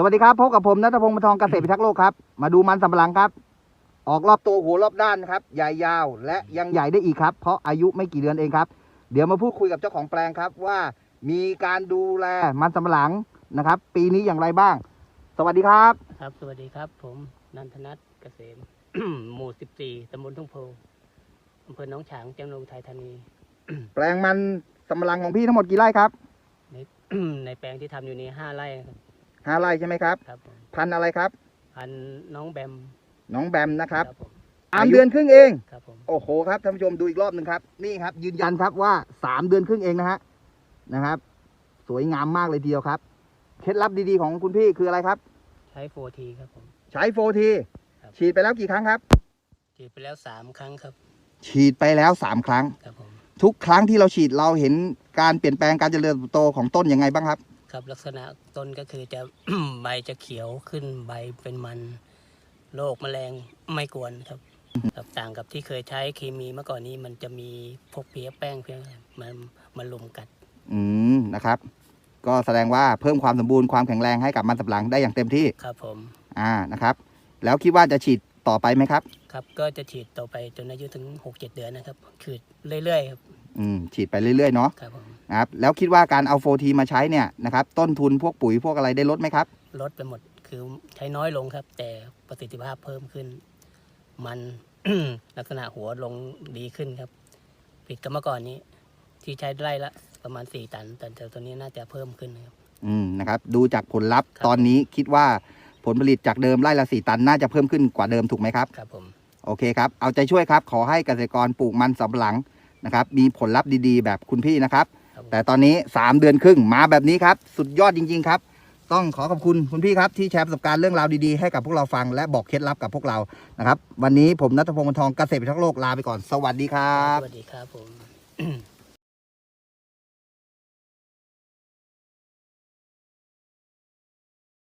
สวัสดีครับพบกับผมนัทพงศ์มนทองเกษตรพิทักษ์โลกครับ มาดูมันสำปะหลังครับ ออกรอบตัวหัวรอบด้านนะครับ ใหญ่ยาวและยังใหญ่ได้อีกครับ เพราะอายุไม่กี่เดือนเองครับ เดี๋ยวมาพูดคุยกับเจ้าของแปลงครับ ว่ามีการดูแลมันสำปะหลังนะครับ ปีนี้อย่างไรบ้าง สวัสดีครับ ครับ สวัสดีครับ ผมนันทนัทเกษม หมู่14ตำบลทุ่งโพอำเภอหนองฉางจังหวัดอุทัยธานี แปลงมันสำปะหลังของพี่ทั้งหมดกี่ไร่ครับ ใน ในแปลงที่ทำอยู่นี้5ไร่ครับ ห้าไร่ใช่ไหมครับ ครับผมพันธุ์อะไรครับ พันธุ์น้องแบมน้องแบมนะครับผมสามเดือนครึ่งเอง ครับผม โอ้โหครับท่านผู้ชมดูอีกรอบหนึ่งครับ นี่ครับ ยืนยันครับว่าสามเดือนครึ่งเองนะฮะนะครับ สวยงามมากเลยทีเดียวครับเคล็ดลับดีๆของคุณพี่คืออะไรครับ ใช้โฟทีครับผม ใช้โฟทีครับ ฉีดไปแล้วกี่ครั้งครับ ฉีดไปแล้ว3ครั้งครับ ฉีดไปแล้วสามครั้ง ครับผม ทุกครั้งที่เราฉีดเราเห็นการเปลี่ยนแปลงการเจริญเติบโตของต้นยังไงบ้างครับ ครับลักษณะต้นก็คือจะ ใบจะเขียวขึ้นใบเป็นมันโรคแมลงไม่กวนครับครับต่างกับที่เคยใช้เคมีเมื่อก่อนนี้มันจะมีพวกเพี้ยแป้งเพี้ยมันมันลุมกัด อืมนะครับ ก็แสดงว่าเพิ่มความสมบูรณ์ความแข็งแรงให้กับมันสำปะหลังได้อย่างเต็มที่ครับผม อ่านะครับ แล้วคิดว่าจะฉีดต่อไปไหมครับ ครับ ก็จะฉีดต่อไปจนอายุถึง 6-7 เดือนนะครับฉีดเรื่อยๆครับ อืมฉีดไปเรื่อยๆเนาะครับผม นะครับแล้วคิดว่าการเอาโฟทีมาใช้เนี่ยนะครับต้นทุนพวกปุ๋ยพวกอะไรได้ลดไหมครับ ลดไปหมดคือใช้น้อยลงครับ แต่ประสิทธิภาพเพิ่มขึ้น มัน ลักษณะหัวลงดีขึ้นครับผิดกับเมื่อก่อนนี้ ที่ใช้ไร่ละประมาณ4ตัน แต่ตัวนี้น่าจะเพิ่มขึ้นนะครับ อืมนะครับดูจากผลลัพธ์ครับ ตอนนี้คิดว่าผลผลิตจากเดิมไร่ละสี่ตันน่าจะเพิ่มขึ้นกว่าเดิมถูกไหมครับ ครับผม โอเคครับ เอาใจช่วยครับ ขอให้เกษตรกรปลูกมันสำปะหลังนะครับ มีผลลัพธ์ดีๆ แบบคุณพี่นะครับครับผม แต่ตอนนี้ 3 เดือนครึ่งมาแบบนี้ครับ สุดยอดจริง ๆ ครับ ต้องขอขอบคุณคุณพี่ครับที่แชร์ประสบการณ์เรื่องราวดีๆ ให้กับพวกเราฟังและบอกเคล็ดลับกับพวกเรานะครับ วันนี้ผมนัทพงศ์วงศ์ทองเกษตรพิทักษ์โลกลาไปก่อนสวัสดีครับ สวัสดีครับผม